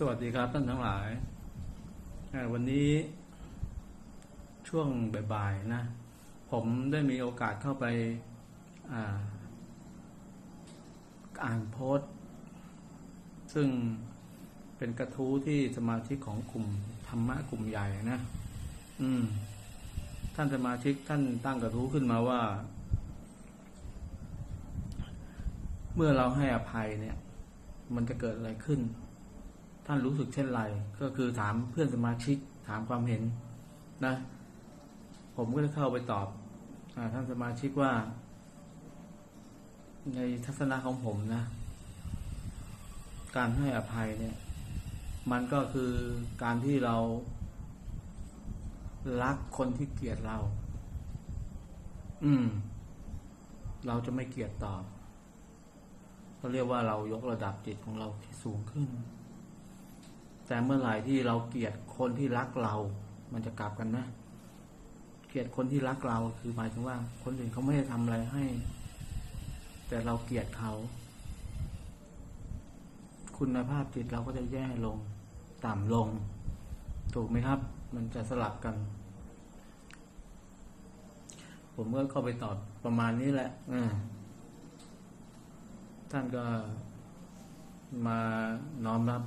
สวัสดีครับท่านทั้งหลาย วันนี้ช่วงบ่ายๆนะ ผมได้มีโอกาสเข้าไปอ่าอ่านโพสต์ ซึ่งเป็นกระทู้ที่สมาชิกของกลุ่มธรรมะกลุ่มใหญ่นะ อืม ท่านสมาชิกท่านตั้งกระทู้ขึ้นมาว่า เมื่อเราให้อภัยเนี่ย มันจะเกิดอะไรขึ้น ท่านรู้สึกเช่นไร ก็คือถามเพื่อนสมาชิกถามความเห็นนะ ผมก็ได้เข้าไปตอบอท่านสมาชิกว่า ในทัศนะของผมนะ การให้อภัยเนี่ย มันก็คือการที่เรารักคนที่เกลียดเรา อืม เราจะไม่เกลียดตอบเขาเรียกว่าเรายกระดับจิตของเราที่สูงขึ้น แต่เมื่อไหร่ที่เราเกลียดคนที่รักเรา มันจะกลับกันนะ เกลียดคนที่รักเราคือหมายถึงว่า คนอื่นเขาไม่ได้ทำอะไรให้ แต่เราเกลียดเขา คุณภาพจิตเราก็จะแย่ลง ต่ำลง ถูกไหมครับ มันจะสลับกัน ผมก็เข้าไปตอบประมาณนี้แหละอืมท่านก็มานอมรับ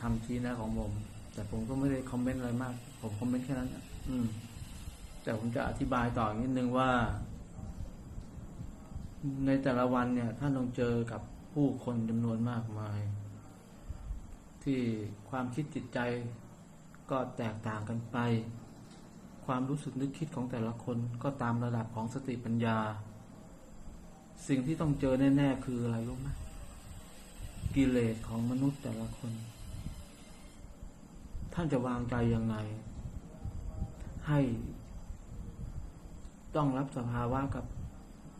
คำชี้แนะของผม แต่ผมก็ไม่ได้คอมเมนต์อะไรมาก ผมคอมเมนต์แค่นั้นอืม แต่ผมจะอธิบายต่ออีกนิดนึงว่า ในแต่ละวันเนี่ย ท่านต้องเจอกับผู้คนจำนวนมากมาย ที่ความคิดจิตใจก็แตกต่างกันไป ความรู้สึกนึกคิดของแต่ละคนก็ตามระดับของสติปัญญา สิ่งที่ต้องเจอแน่ ๆ คืออะไรรู้ไหมกิเลสของมนุษย์แต่ละคน ท่านจะวางใจยังไง ให้ต้องรับสภาวะกับ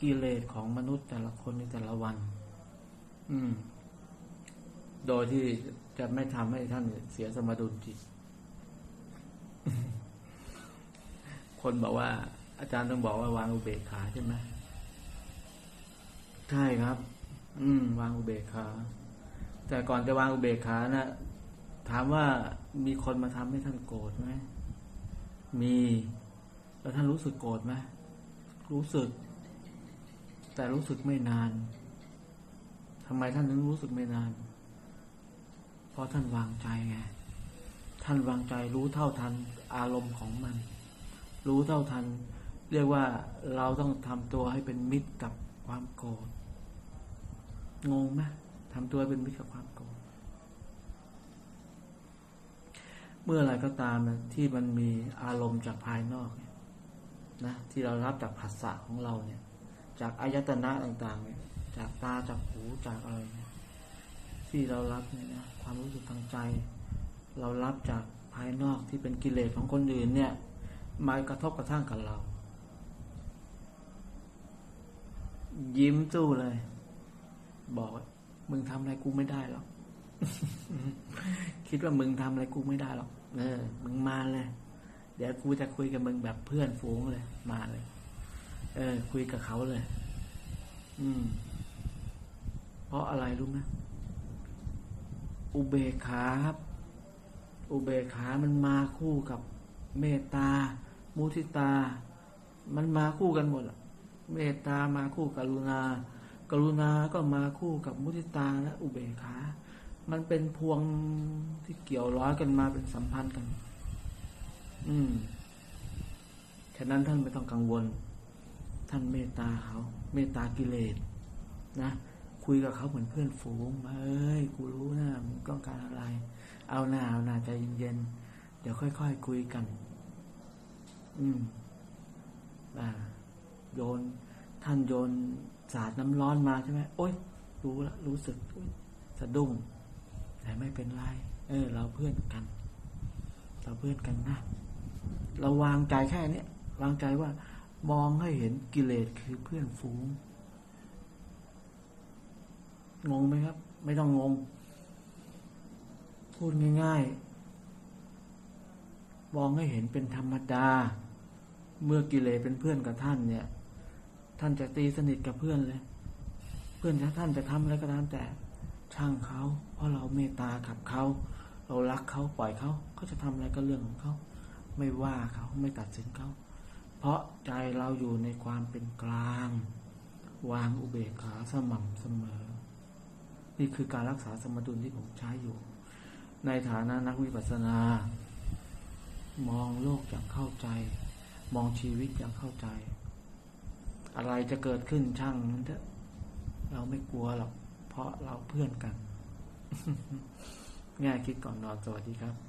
กิเลสของมนุษย์แต่ละคนในแต่ละวัน อืม โดยที่จะไม่ทำให้ท่านเสียสมดุลจิต คนบอกว่า อาจารย์ต้องบอกว่าวางอุเบกขาใช่ไหมใช่ครับ อืม วางอุเบกขา แต่ก่อนจะวางอุเบกขานะถามว่า มีคนมาทำให้ท่านโกรธไหมมี แล้วท่านรู้สึกโกรธไหมรู้สึก แต่รู้สึกไม่นานทำไมท่านถึงรู้สึกไม่นาน เพราะท่านวางใจไง ท่านวางใจรู้เท่าทันอารมณ์ของมัน รู้เท่าทัน เรียกว่าเราต้องทำตัวให้เป็นมิตรกับความโกรธ งงไหมทำตัวเป็นมิตรกับความโกรธ เมื่ออไรก็ตามนะที่มันมีอารมณ์จากภายนอกนะที่เรารับจากภาษาของเราเนี่ย จากอายตนะต่างๆเนี่ยจากตาจากหูจากอะไรเนี่ยที่เรารับเนี่ยนะความรู้สึกทางใจ เรารับจากภายนอกที่เป็นกิเลสของคนอื่นเนี่ยมากระทบกระทั่งกับเรา ยิ้มสู้เลย บอกมึงทำอะไรกูไม่ได้หรอก คิดว่ามึงทำอะไรกูไม่ได้หรอก เออ มึงมาเลย เดี๋ยวกูจะคุยกับมึงแบบเพื่อนฝูงเลย มาเลย เออ คุยกับเขาเลย อืม เพราะอะไรรู้ไหมอุเบกขาครับ อุเบกขามันมาคู่กับเมตตา มุทิตา มันมาคู่กันหมดอะเมตตามาคู่กรุณา กรุณาก็มาคู่กับมุทิตาและอุเบกขา มันเป็นพวงที่เกี่ยวร้อยกันมาเป็นสัมพันธ์กัน อืมฉะนั้นท่านไม่ต้องกังวล ท่านเมตตาเขา เมตตากิเลสนะคุยกับเขาเหมือนเพื่อนฝูงเอ้ยกูรู้นะมึงต้องการอะไร เอาหน้าเอาหน้าใจเย็นๆเดี๋ยวค่อยๆคคุยกัน อืมอ่า โยน ท่านโยนสาดน้ำร้อนมาใช่ไหมโอ๊ยรู้ละรู้สึกอุ๊ยสะดุ้ง แต่ไม่เป็นไร เออ เราเพื่อนกัน เราเพื่อนกันนะ เราวางใจแค่นี้วางใจว่ามองให้เห็นกิเลสคือเพื่อนฝูง งงไหมครับ ไม่ต้องงง พูดง่ายๆ มองให้เห็นเป็นธรรมดา เมื่อกิเลสเป็นเพื่อนกับท่านเนี่ย ท่านจะตีสนิทกับเพื่อนเลย เพื่อนท่านจะทำอะไรก็ตามแต่ ช่างเขา เพราะเราเมตตากับเขา เรารักเขาปล่อยเขาเขาจะทำอะไรก็เรื่องของเขา ไม่ว่าเขาไม่ตัดสินเขา เพราะใจเราอยู่ในความเป็นกลาง วางอุเบกขาสม่ำเสมอ นี่คือการรักษาสมดุลที่ผมใช้อยู่ ในฐานะนักวิปัสสนา มองโลกอย่างเข้าใจ มองชีวิตอย่างเข้าใจ อะไรจะเกิดขึ้นช่างมันเถอะเราไม่กลัวหรอก เพราะเราเพื่อนกัน ง่ายคิดก่อนนอนสวัสดีครับ